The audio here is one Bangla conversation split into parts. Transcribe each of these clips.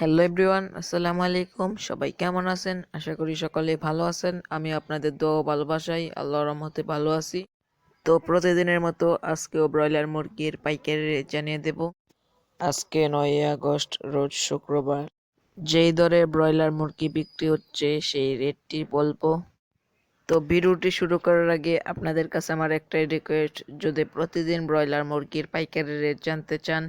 হ্যালো এভরিওয়ান, আসসালামু আলাইকুম। সবাই কেমন আছেন? আশা করি সকলে ভালো আছেন। আমি আপনাদের দোয়া ভালোবাসাই আল্লাহর রহমতে ভালো আছি। তো প্রতিদিনের মতো আজকেও ব্রয়লার মুরগির পাইকারি রেট জানিয়ে দেব। আজকে নয় আগস্ট, রোজ শুক্রবার। যেই দরে ব্রয়লার মুরগি বিক্রি হচ্ছে, সেই রেটটি বলব। তো ভিডিওটি শুরু করার আগে আপনাদের কাছে আমার একটাই রিকোয়েস্ট যদি প্রতিদিন ব্রয়লার মুরগির পাইকারি রেট জানতে চান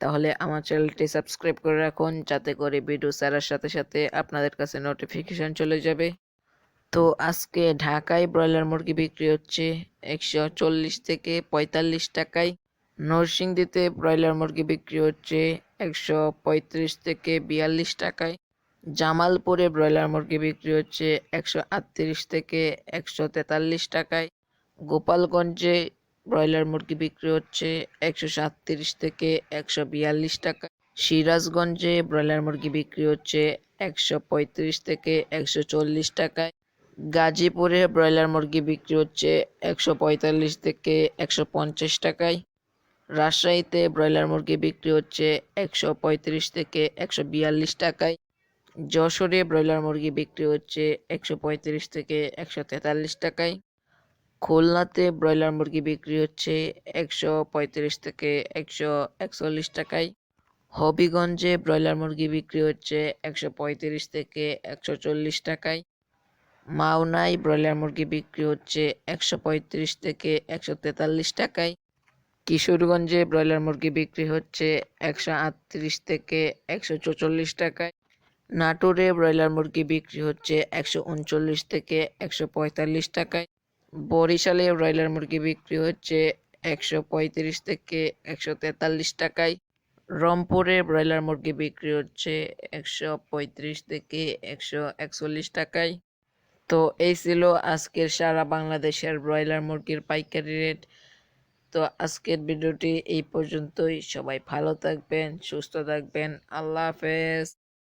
তাহলে আমার চ্যানেলটি সাবস্ক্রাইব করে রাখুন, যাতে করে ভিডিও ছাড়ার সাথে সাথে আপনাদের কাছে নোটিফিকেশন চলে যাবে। তো আজকে ঢাকায় ব্রয়লার মুরগি বিক্রি হচ্ছে একশো চল্লিশ থেকে পঁয়তাল্লিশ টাকায়। নরসিংদীতে ব্রয়লার মুরগি বিক্রি হচ্ছে একশো পঁয়ত্রিশ থেকে বিয়াল্লিশ টাকায়। জামালপুরে ব্রয়লার মুরগি বিক্রি হচ্ছে একশো আটত্রিশ থেকে একশো তেতাল্লিশ টাকায়। গোপালগঞ্জে ব্রয়লার মুরগি বিক্রি হচ্ছে একশো সাতত্রিশ থেকে একশো বিয়াল্লিশ টাকা। সিরাজগঞ্জে ব্রয়লার মুরগি বিক্রি হচ্ছে একশো পঁয়ত্রিশ থেকে একশো চল্লিশ টাকায়। গাজীপুরে ব্রয়লার মুরগি বিক্রি হচ্ছে একশো পঁয়তাল্লিশ থেকে একশো পঞ্চাশ টাকায়। রাজশাহীতে ব্রয়লার মুরগি বিক্রি হচ্ছে একশো পঁয়ত্রিশ থেকে একশো বিয়াল্লিশ টাকায়। যশোরে ব্রয়লার মুরগি বিক্রি হচ্ছে একশো পঁয়ত্রিশ থেকে একশো তেতাল্লিশ টাকায়। খুলনাতে ব্রয়লার মুরগি বিক্রি হচ্ছে একশো পঁয়ত্রিশ থেকে একশো একচল্লিশ টাকায়। হবিগঞ্জে ব্রয়লার মুরগি বিক্রি হচ্ছে একশো পঁয়ত্রিশ থেকে একশো চল্লিশ টাকায়। মাওনায় ব্রয়লার মুরগি বিক্রি হচ্ছে একশো পঁয়ত্রিশ থেকে একশো তেতাল্লিশ টাকায়। কিশোরগঞ্জে ব্রয়লার মুরগি বিক্রি হচ্ছে একশো আটত্রিশ থেকে একশো চৌচল্লিশ টাকায়। নাটোরে ব্রয়লার মুরগি বিক্রি হচ্ছে একশো উনচল্লিশ থেকে একশো পঁয়তাল্লিশ টাকায়। বরিশালে ব্রয়লার মুরগি বিক্রি হচ্ছে একশো পঁয়ত্রিশ থেকে একশো তেতাল্লিশ টাকায়। রংপুরে ব্রয়লার মুরগি বিক্রি হচ্ছে একশো পঁয়ত্রিশ থেকে একশো একচল্লিশ টাকায়। তো এই ছিল আজকের সারা বাংলাদেশের ব্রয়লার মুরগির পাইকারি রেট। তো আজকের ভিডিওটি এই পর্যন্তই। সবাই ভালো থাকবেন, সুস্থ থাকবেন। আল্লাহ হাফেজ।